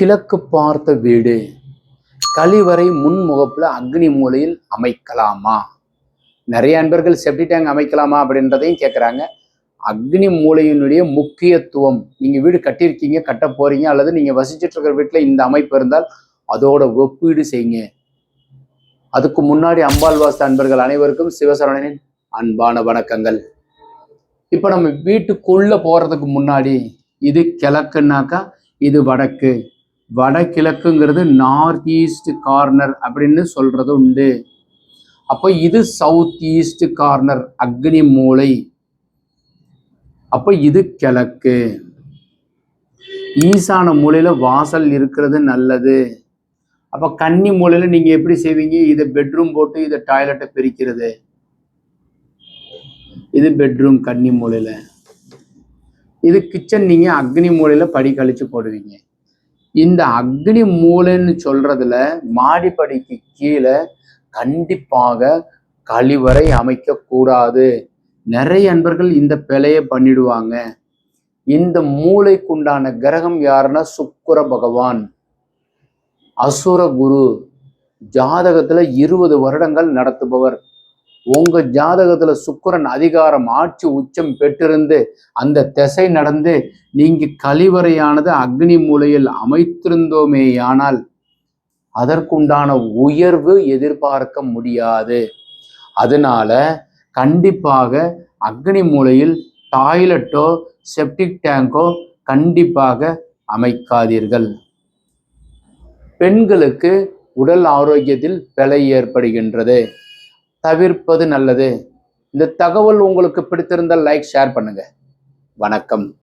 கிழக்கு பார்த்த வீடு. கழிவறை முன்முகப்புல அக்னி மூலையில் அமைக்கலாமா? நிறைய அன்பர்கள் செப்டி டேங்க் அமைக்கலாமா அப்படின்றதையும் கேட்குறாங்க அக்னி மூலையினுடைய முக்கியத்துவம் நீங்கள் வீடு கட்டியிருக்கீங்க கட்ட போறீங்க அல்லது நீங்கள் வசிச்சுட்டு இருக்கிற வீட்டில் இந்த அமைப்பு இருந்தால் அதோட ஒப்பீடு செய்யுங்க. அதுக்கு முன்னாடி அம்பாள் வாஸ்து அன்பர்கள் அனைவருக்கும் சிவசரணனின் அன்பான வணக்கங்கள். இப்போ நம்ம வீட்டுக்குள்ளே போகிறதுக்கு முன்னாடி இது கிழக்குனாக்கா இது வடக்கு. வடகிழக்குங்கிறது நார்த் ஈஸ்ட் கார்னர் அப்படின்னு சொல்கிறது உண்டு. அப்போ இது சவுத் ஈஸ்ட் கார்னர் அக்னி மூலை. அப்போ இது கிழக்கு. ஈசான மூலையில் வாசல் இருக்கிறது நல்லது. அப்போ கன்னி மூலையில் நீங்கள் எப்படி செய்வீங்க? இதை பெட்ரூம் போட்டு இதை டாய்லெட்டை பிரிக்கிறது. இது பெட்ரூம் கன்னி மூலையில். இது கிச்சன் நீங்கள் அக்னி மூலையில் படி கழித்து போடுவீங்க. இந்த அக்னி மூலைன்னு சொல்றதுல மாடிப்படிக்கு கீழே கண்டிப்பாக கழிவறை அமைக்க கூடாது. நிறைய அன்பர்கள் இந்த பிழையை பண்ணிடுவாங்க. இந்த மூளைக்குண்டான கிரகம் யாருன்னா சுக்கிர பகவான். அசுர குரு. ஜாதகத்துல இருபது வருடங்கள் நடத்துபவர். உங்க ஜாதகத்துல சுக்கரன் அதிகாரம் ஆட்சி உச்சம் பெற்றிருந்து அந்த திசை நடந்து நீங்க கழிவறையானது அக்னி மூலையில் அமைத்திருந்தோமேயானால் அதற்குண்டான உயர்வு எதிர்பார்க்க முடியாது. அதனால கண்டிப்பாக அக்னி மூலையில் டாய்லெட்டோ செப்டிக் டேங்கோ கண்டிப்பாக அமைக்காதீர்கள். பெண்களுக்கு உடல் ஆரோக்கியத்தில் பிழை ஏற்படுகின்றது. தவிர்ப்பது நல்லது. இந்த தகவல் உங்களுக்கு பிடித்திருந்தால் லைக் ஷேர் பண்ணுங்க. வணக்கம்.